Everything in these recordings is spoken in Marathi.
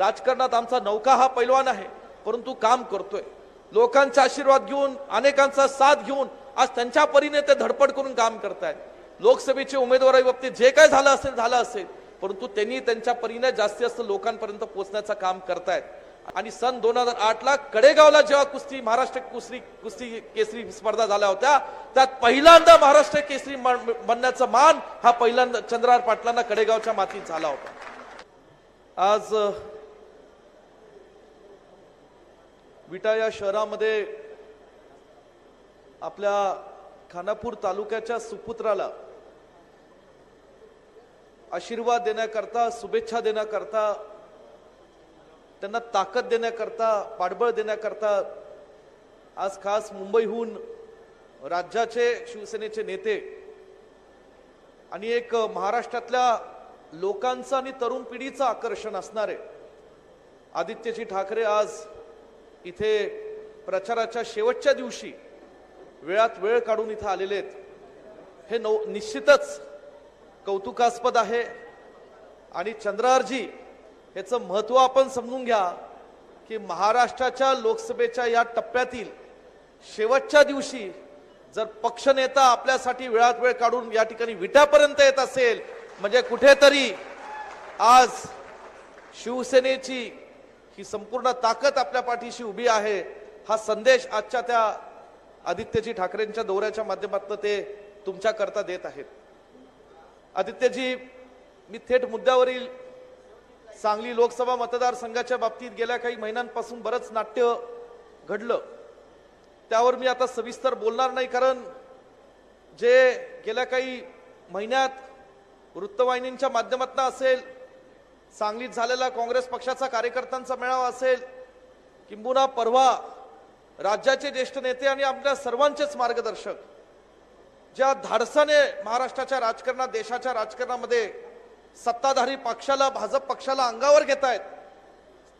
राजकारणात आमचा नौका हा पैलवान आहे परंतु काम करतोय. लोकांचा आशीर्वाद घेऊन अनेकांचा साथ घेऊन आज त्यांच्या परीने ते धडपड करून काम करतायत. लोकसभेचे उमेदवारी बाबतीत जे काय झालं असेल झालं असेल परंतु त्यांनी त्यांच्या परीने जास्तीत जास्त लोकांपर्यंत पोहोचण्याचं काम करतायत. आणि सन दोन हजार आठ ला कडेगावला जेव्हा कुस्ती महाराष्ट्र कुस्ती कुस्ती केसरी स्पर्धा झाल्या होत्या त्यात पहिल्यांदा महाराष्ट्र केसरी बनण्याचा मान हा पहिल्यांदा चंद्रार पाटलांना कडेगावच्या मातीत झाला होता. आज विटा या शहरामध्ये आपल्या खानापूर तालुक्याच्या सुपुत्राला आशीर्वाद देण्याकरता शुभेच्छा देण्याकरता त्यांना ताकद देण्याकरता पाठबळ देण्याकरता आज खास मुंबईहून राज्याचे शिवसेनेचे नेते आणि एक महाराष्ट्रातल्या लोकांचं आणि तरुण पिढीचं आकर्षण असणारे आदित्यजी ठाकरे आज इथे प्रचाराच्या शेवटच्या दिवशी वेळात वेळ काढून इथं आलेले आहेत. हे नव निश्चितच कौतुकास्पद आहे. आणि चंद्रारजी ह्याचं महत्त्व आपण समजून घ्या की महाराष्ट्राच्या लोकसभेच्या या टप्प्यातील शेवटच्या दिवशी जर पक्षनेता आपल्यासाठी वेळात वेळ काढून या ठिकाणी विट्यापर्यंत येत असेल म्हणजे कुठेतरी आज शिवसेनेची ही संपूर्ण ताकद आपल्या पाठीशी उभी आहे. हा संदेश आजच्या त्या आदित्यजी ठाकरेंच्या दौऱ्याच्या माध्यमातून ते तुमच्याकरता देत आहेत. आदित्यजी मी थेट मुद्द्यावरील सांगली लोकसभा मतदारसंघाच्या बाबतीत गेल्या काही महिन्यांपासून बरंच नाट्य घडलं. त्यावर मी आता सविस्तर बोलणार नाही कारण जे गेल्या काही महिन्यात वृत्तवाहिनींच्या माध्यमातून असेल सांगलीत झालेला काँग्रेस पक्षाचा कार्यकर्त्यांचा मेळावा असेल किंबहुना परवा राज्याचे ज्येष्ठ नेते आणि आपल्या सर्वांचेच मार्गदर्शक ज्या धाडसाने महाराष्ट्राच्या राजकारणात देशाच्या राजकारणामध्ये सत्ताधारी पक्षाला भाजप पक्षाला अंगावर घेत आहेत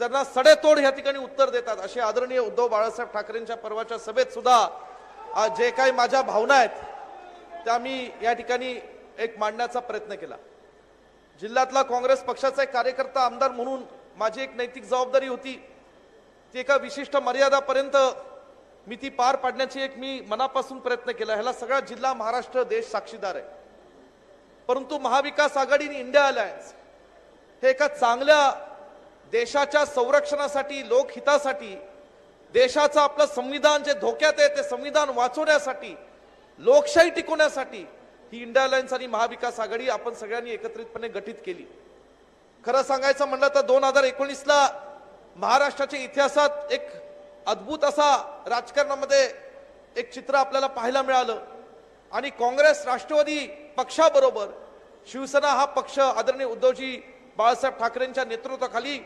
त्यांना सडेतोड या ठिकाणी उत्तर देतात. असे आदरणीय उद्धव बाळासाहेब ठाकरेंच्या परवाच्या सभेत सुद्धा जे काही माझ्या भावना आहेत त्या मी या ठिकाणी एक मांडण्याचा प्रयत्न केला. जिल्ह्यातला काँग्रेस पक्षाचा एक कार्यकर्ता आमदार म्हणून माझी एक नैतिक जबाबदारी होती. ती एका विशिष्ट मर्यादापर्यंत मी ती पार पाडण्याची एक मी मनापासून प्रयत्न केला. ह्याला सगळा जिल्हा महाराष्ट्र देश साक्षीदार आहे. परंतु महाविकास आघाडी आणि इंडिया अलायन्स हे एका चांगल्या देशाच्या संरक्षणासाठी लोकहितासाठी देशाचं आपलं संविधान जे धोक्यात आहे ते संविधान वाचवण्यासाठी लोकशाही टिकवण्यासाठी ही इंडिया अलायन्स आणि महाविकास आघाडी आपण सगळ्यांनी एकत्रितपणे गठीत केली. खरं सांगायचं म्हणलं तर दोन हजार एकोणीसला महाराष्ट्राच्या इतिहासात एक अद्भुत असा राजकारणामध्ये एक चित्र आपल्याला पाहायला मिळालं. आणि काँग्रेस राष्ट्रवादी पक्षाबरोबर शिवसेना हा पक्ष आदरणीय उद्धवजी बाळासाहेब ठाकरेंच्या नेतृत्वाखाली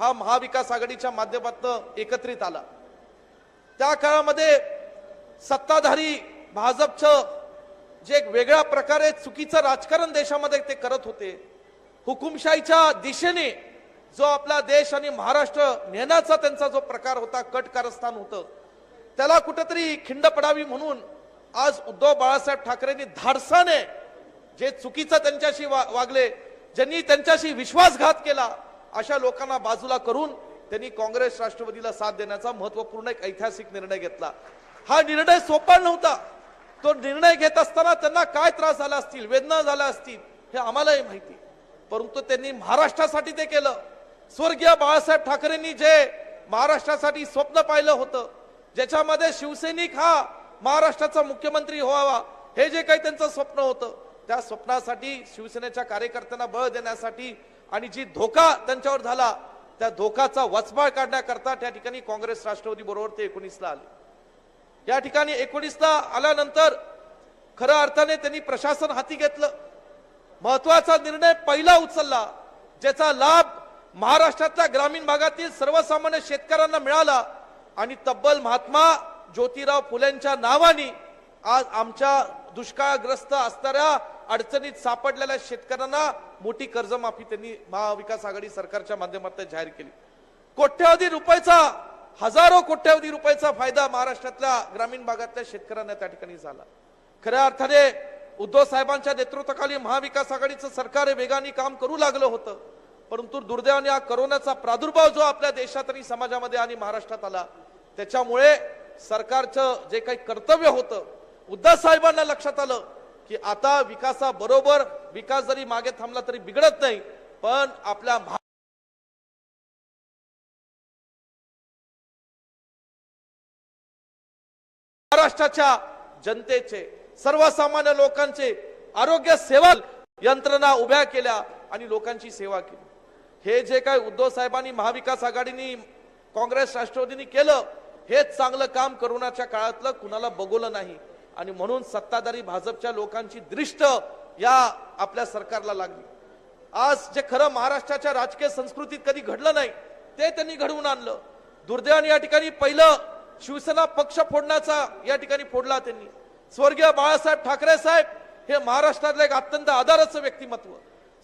हा महाविकास आघाडीच्या माध्यमातून एकत्रित आला. त्या काळामध्ये सत्ताधारी भाजपचं जे एक वेगळ्या प्रकारे चुकीचं राजकारण देशामध्ये ते करत होते हुकुमशाहीच्या दिशेने जो आपला देश आणि महाराष्ट्र नेण्याचा त्यांचा जो प्रकार होता कट कारस्थान होतं त्याला कुठेतरी खिंड पडावी म्हणून आज उद्धव बाळासाहेब ठाकरेंनी धाडसाने जे चुकीचं त्यांच्याशी वा- वागले ज्यांनी त्यांच्याशी विश्वासघात केला अशा लोकांना बाजूला करून त्यांनी काँग्रेस राष्ट्रवादीला साथ देण्याचा महत्त्वपूर्ण एक ऐतिहासिक निर्णय घेतला. हा निर्णय सोपा नव्हता. तो निर्णय घेत असताना त्यांना काय त्रास झाला असतील वेदना झाल्या असतील हे आम्हालाही माहिती. परंतु त्यांनी महाराष्ट्रासाठी ते केलं. स्वर्गीय बाळासाहेब ठाकरेंनी जे महाराष्ट्रासाठी स्वप्न पाहिलं होतं ज्याच्यामध्ये शिवसैनिक हा महाराष्ट्राचा मुख्यमंत्री व्हावा हे जे काही त्यांचं स्वप्न होतं त्या स्वप्नासाठी शिवसेनेच्या कार्यकर्त्यांना बळ देण्यासाठी आणि जी धोका त्यांच्यावर झाला त्या धोकाचा वचपाळ काढण्याकरता त्या ठिकाणी काँग्रेस राष्ट्रवादी बरोबर ते एकोणीसला आले. या ठिकाणी एकोणीसला आल्यानंतर खऱ्या अर्थाने त्यांनी प्रशासन हाती घेतलं. महत्त्वाचा निर्णय पहिला उचलला ज्याचा लाभ महाराष्ट्रातल्या ग्रामीण भागातील सर्वसामान्य शेतकऱ्यांना मिळाला आणि तब्बल महात्मा ज्योतिराव फुलेंच्या नावाने आज आमच्या दुष्काळग्रस्त असणाऱ्या अडचणीत सापडलेल्या शेतकऱ्यांना मोठी कर्जमाफी त्यांनी महाविकास आघाडी सरकारच्या माध्यमातून जाहीर केली. कोट्यवधी रुपयाचा हजारो कोट्यावधी रुपयाचा फायदा महाराष्ट्रातल्या ग्रामीण भागातल्या शेतकऱ्यांना त्या ठिकाणी झाला. खऱ्या अर्थाने उद्धव साहेबांच्या नेतृत्वाखाली महाविकास आघाडीचं सरकार हे वेगाने काम करू लागलं होतं. परंतु दुर्दैवाने हा करोनाचा प्रादुर्भाव जो आपल्या देशात आणि समाजामध्ये आणि महाराष्ट्रात आला त्याच्यामुळे सरकारचं जे काही कर्तव्य होतं उद्धव साहेबांना लक्षात आलं की आता विकासाबरोबर विकास जरी मागे थांबला तरी बिघडत नाही पण आपल्या महाराष्ट्राच्या जनतेचे सर्वसामान्य लोकांचे आरोग्य सेवा यंत्रणा उभ्या केल्या आणि लोकांची सेवा केली. हे जे काय उद्धव साहेबांनी महाविकास आघाडीनी काँग्रेस राष्ट्रवादीनी केलं हेच चांगलं काम करोनाच्या काळातलं कुणाला बघवलं नाही. आणि म्हणून सत्ताधारी भाजपच्या लोकांची दृष्ट या आपल्या सरकारला लागली. आज जे खरं महाराष्ट्राच्या राजकीय संस्कृतीत कधी घडलं नाही ते त्यांनी घडवून आणलं. दुर्दैवाने या ठिकाणी पहिलं शिवसेना पक्ष फोडण्याचा या ठिकाणी फोडला त्यांनी. स्वर्गीय बाळासाहेब ठाकरे साहेब हे महाराष्ट्रातलं एक अत्यंत आधाराचं व्यक्तिमत्व.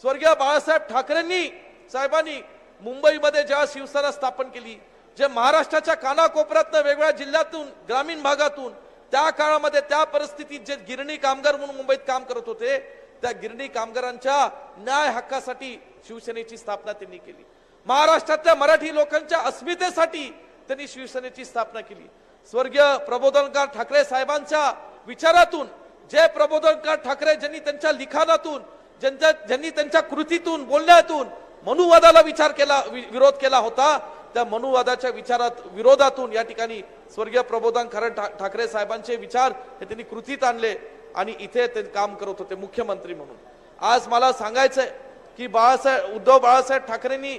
स्वर्गीय बाळासाहेब ठाकरेंनी साहेबांनी मुंबईमध्ये जेव्हा शिवसेना स्थापन केली जे महाराष्ट्राच्या कानाकोपऱ्यातनं वेगवेगळ्या जिल्ह्यातून ग्रामीण भागातून त्या काळामध्ये त्या परिस्थितीत जे गिरणी कामगार म्हणून मुंबईत काम करत होते त्या गिरणी कामगारांच्या न्याय हक्कासाठी शिवसेनेची स्थापना त्यांनी केली. महाराष्ट्रातल्या मराठी लोकांच्या अस्मितेसाठी त्यांनी शिवसेनेची स्थापना केली. स्वर्गीय प्रबोधनकार ठाकरे साहेबांच्या विचारातून जे प्रबोधनकार ठाकरे ज्यांनी त्यांच्या लिखाणातून ज्यांच्या ज्यांनी त्यांच्या कृतीतून बोलण्यातून मनुवादाला विचार केला विरोध केला होता त्या मनुवादाच्या विचारात विरोधातून या ठिकाणी स्वर्गीय प्रबोधन ठाकरे साहेबांचे विचार हे त्यांनी कृतीत आणले आणि इथे ते काम करत होते मुख्यमंत्री म्हणून. आज मला सांगायचंय की बाळासाहेब उद्धव बाळासाहेब ठाकरेंनी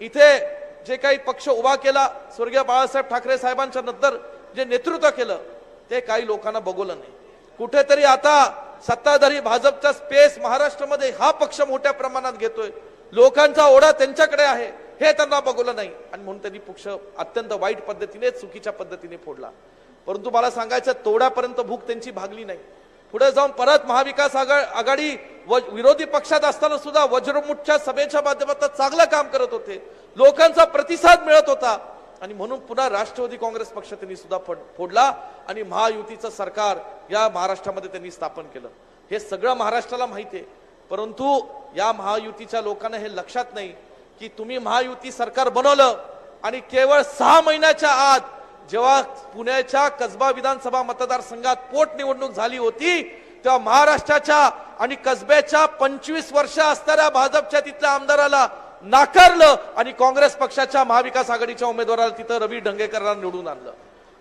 इथे जे काही पक्ष उभा केला स्वर्गीय बाळासाहेब ठाकरे साहेबांच्या नंतर जे नेतृत्व केलं ते काही लोकांना बघवलं नाही. कुठेतरी आता सत्ताधारी भाजपचा स्पेस महाराष्ट्रामध्ये हा पक्ष मोठ्या प्रमाणात घेतोय. लोकांचा ओढा त्यांच्याकडे आहे हे त्यांना बघवलं नाही. आणि म्हणून त्यांनी पक्ष अत्यंत वाईट पद्धतीने चुकीच्या पद्धतीने फोडला. परंतु मला सांगायचं तोड्यापर्यंत भूक त्यांची भागली नाही. पुढे जाऊन परत महाविकास आघा- आघाडी व विरोधी पक्षात असताना सुद्धा वज्रमुठच्या सभेच्या माध्यमातून चांगलं काम करत होते. लोकांचा प्रतिसाद मिळत होता. आणि म्हणून पुन्हा राष्ट्रवादी काँग्रेस पक्ष त्यांनी सुद्धा फोड- फोडला आणि महायुतीचं सरकार या महाराष्ट्रामध्ये त्यांनी स्थापन केलं. हे सगळं महाराष्ट्राला माहिती आहे. परंतु या महायुतीच्या लोकांना हे लक्षात नाही की तुम्ही महायुती सरकार बनवलं आणि केवळ सहा महिन्याच्या आत जेव्हा पुण्याच्या कसबा विधानसभा मतदारसंघात पोटनिवडणूक झाली होती तेव्हा महाराष्ट्राच्या आणि कसब्याच्या पंचवीस वर्ष असणाऱ्या भाजपच्या तिथल्या आमदाराला नाकारलं आणि काँग्रेस पक्षाच्या महाविकास आघाडीच्या उमेदवाराला तिथं रवी ढंगेकरांना निवडून आणलं.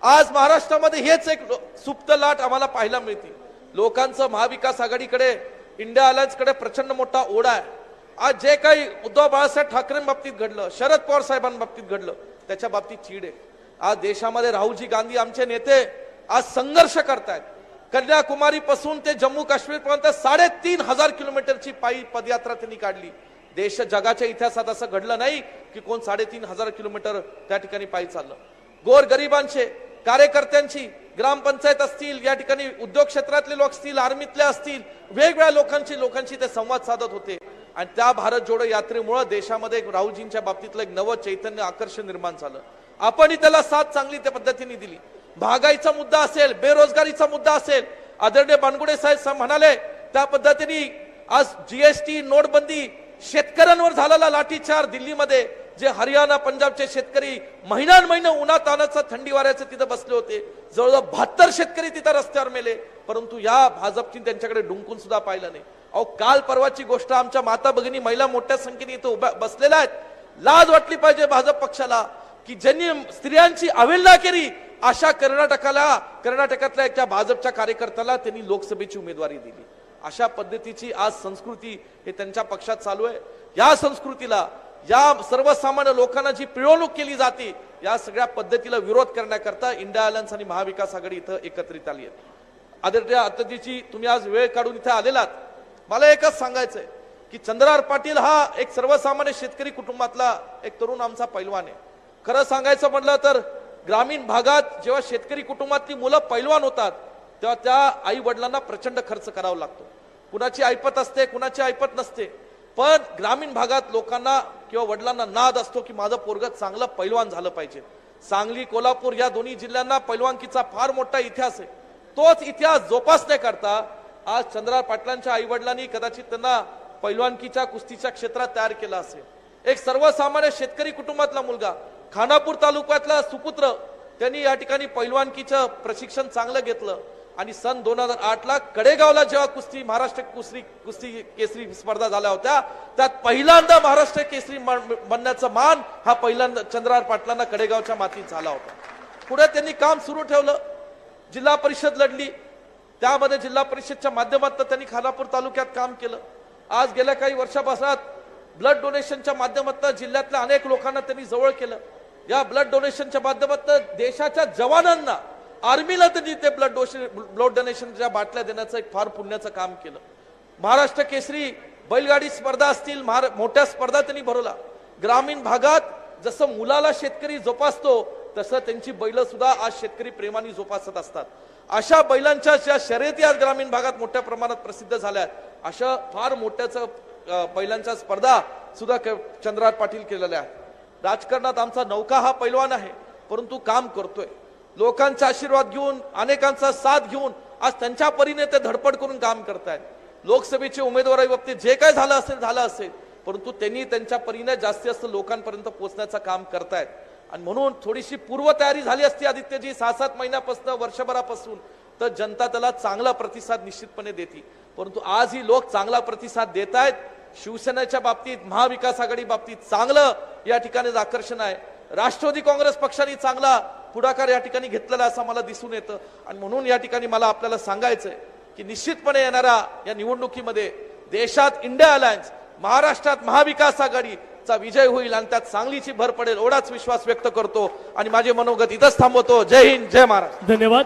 आज महाराष्ट्रामध्ये हेच एक सुप्त लाट आम्हाला पाहायला मिळते. लोकांचं महाविकास आघाडीकडे इंडिया अलायन्सकडे प्रचंड मोठा ओढा आहे. आज जे काही उद्धव बाळासाहेब ठाकरेंबाबतीत घडलं शरद पवार साहेबांबाबतीत घडलं त्याच्या बाबतीत चीड आहे. आज देशामध्ये राहुलजी गांधी आमचे नेते आज संघर्ष करतायत. कन्याकुमारी पासून ते जम्मू काश्मीर पर्यंत साडेतीन हजार किलोमीटरची पायी पदयात्रा त्यांनी काढली. देश जगाच्या इतिहासात असं घडलं नाही की कोण साडेतीन हजार किलोमीटर त्या ठिकाणी पायी चाललं. गोर गरिबांचे कार्यकर्त्यांची ग्रामपंचायत असतील या ठिकाणी उद्योग क्षेत्रातले लोक असतील आर्मीतले असतील वेगवेगळ्या लोकांची लोकांशी ते संवाद साधत होते. आणि त्या भारत जोडो यात्रेमुळे देशामध्ये एक राहुलजींच्या बाबतीतलं एक नवं चैतन्य आकर्षण निर्माण झालं. आपणही त्याला साथ चांगली त्या पद्धतीने दिली. महागाईचा मुद्दा असेल बेरोजगारीचा मुद्दा असेल आदरणीय बानगुडे साहेब म्हणाले त्या पद्धतीने आज जीएसटी नोटबंदी शेतकऱ्यांवर झालेला लाठीचार दिल्लीमध्ये जे हरियाणा पंजाबचे शेतकरी महिन्यान महिने उन्हात तानाचं थंडी वाऱ्याचं तिथं बसले होते. जवळजवळ बहात्तर शेतकरी तिथं रस्त्यावर मेले. परंतु या भाजपची त्यांच्याकडे डुंकून सुद्धा पाहिलं नाही. अहो काल परवाची गोष्ट आमच्या माता भगिनी महिला मोठ्या संख्येने इथं उभ्या बसलेल्या आहेत. लाज वाटली पाहिजे भाजप पक्षाला. की ज्यांनी स्त्रियांची अवहेलना केली अशा कर्नाटकाला कर्नाटकातल्या एका भाजपच्या कार्यकर्त्याला त्यांनी लोकसभेची उमेदवारी दिली. अशा पद्धतीची आज संस्कृती हे त्यांच्या पक्षात चालू आहे. या संस्कृतीला या सर्वसामान्य लोकांना जी पिळवणूक केली जाते या सगळ्या पद्धतीला विरोध करण्याकरता इंडिया अलायन्स आणि महाविकास आघाडी इथं एकत्रित आली आहे. आदरणीय अतिथीची तुम्ही आज वेळ काढून इथे आलेलात. मला एकच सांगायचंय की चंद्रार पाटील हा एक सर्वसामान्य शेतकरी कुटुंबातला एक तरुण आमचा पैलवान आहे. खरं सांगायचं म्हटलं तर ग्रामीण भागात जेव्हा शेतकरी कुटुंबातली मुलं पैलवान होतात तेव्हा त्या आई वडिलांना प्रचंड खर्च करावा लागतो. कुणाची ऐपत असते कुणाची ऐपत नसते. पण ग्रामीण भागात लोकांना किंवा वडिलांना नाद असतो की माझं पोरग चांगलं पैलवान झालं पाहिजे. सांगली कोल्हापूर या दोन्ही जिल्ह्यांना पैलवानकीचा फार मोठा इतिहास आहे. तोच इतिहास जोपासण्याकरता आज चंद्रा पाटलांच्या आई वडिलांनी कदाचित त्यांना पैलवानकीच्या कुस्तीच्या क्षेत्रात तयार केला असेल. एक सर्वसामान्य शेतकरी कुटुंबातला मुलगा खानापूर तालुक्यातला सुपुत्र त्यांनी या ठिकाणी पैलवानकीचं प्रशिक्षण चांगलं घेतलं. आणि सन दोन हजार आठ ला कडेगावला जेव्हा कुस्ती महाराष्ट्र कुस्ती कुस्ती केसरी स्पर्धा झाल्या होत्या त्यात पहिल्यांदा महाराष्ट्र केसरी बनण्याचा मान हा पहिल्यांदा चंद्रार पाटलांना कडेगावच्या मातीत झाला होता. पुढे त्यांनी काम सुरू ठेवलं जिल्हा परिषद लढली. त्यामध्ये जिल्हा परिषदच्या माध्यमातून त्यांनी खानापूर तालुक्यात काम केलं. आज गेल्या काही वर्षापासून ब्लड डोनेशनच्या माध्यमातून जिल्ह्यातल्या अनेक लोकांना त्यांनी जवळ केलं. या ब्लड डोनेशनच्या माध्यमातून देशाच्या जवानांना आर्मीला त्यांनी ते ब्लड डोशन ब्लड डोनेशनच्या बाटल्या देण्याचं एक फार पुण्याचं काम केलं. महाराष्ट्र केसरी बैलगाडी स्पर्धा असतील मोठ्या स्पर्धा त्यांनी भरवला. ग्रामीण भागात जसं मुलाला शेतकरी जोपासतो तसं त्यांची बैल सुद्धा आज शेतकरी प्रेमाने जोपासत असतात. अशा बैलांच्या ज्या शर्यती आज ग्रामीण भागात मोठ्या प्रमाणात प्रसिद्ध झाल्या आहेत, अशा फार मोठ्याच बैलांच्या स्पर्धा सुद्धा क- पाटील केलेल्या आहेत. राजकारणात आमचा नौका हा पैलवान आहे परंतु काम करतोय. लोकांचा आशीर्वाद घेऊन अनेकांचा साथ घेऊन आज त्यांच्या परीने ते धडपड करून काम करतायत. लोकसभेचे उमेदवारी बाबतीत जे काय झालं असेल झालं असेल परंतु त्यांनी त्यांच्या परीने जास्तीत जास्त लोकांपर्यंत पोहोचण्याचं काम करतायत. आणि म्हणून थोडीशी पूर्वतयारी झाली असती आदित्यजी सहा सात महिन्यापासून वर्षभरापासून तर जनता त्याला चांगला प्रतिसाद निश्चितपणे देते. परंतु आजही लोक चांगला प्रतिसाद देत आहेत शिवसेनेच्या बाबतीत महाविकास आघाडी बाबतीत चांगलं या ठिकाणी आकर्षण आहे. राष्ट्रवादी काँग्रेस पक्षाने चांगला पुढाकार या ठिकाणी घेतलेला असं मला दिसून येतं. आणि म्हणून या ठिकाणी मला आपल्याला सांगायचंय की निश्चितपणे येणाऱ्या या निवडणुकीमध्ये देशात इंडिया अलायन्स महाराष्ट्रात महाविकास आघाडीचा विजय होईल आणि त्यात सांगलीची भर पडेल एवढाच विश्वास व्यक्त करतो. आणि माझे मनोगत इथंच थांबवतो. जय हिंद जय महाराष्ट्र. धन्यवाद.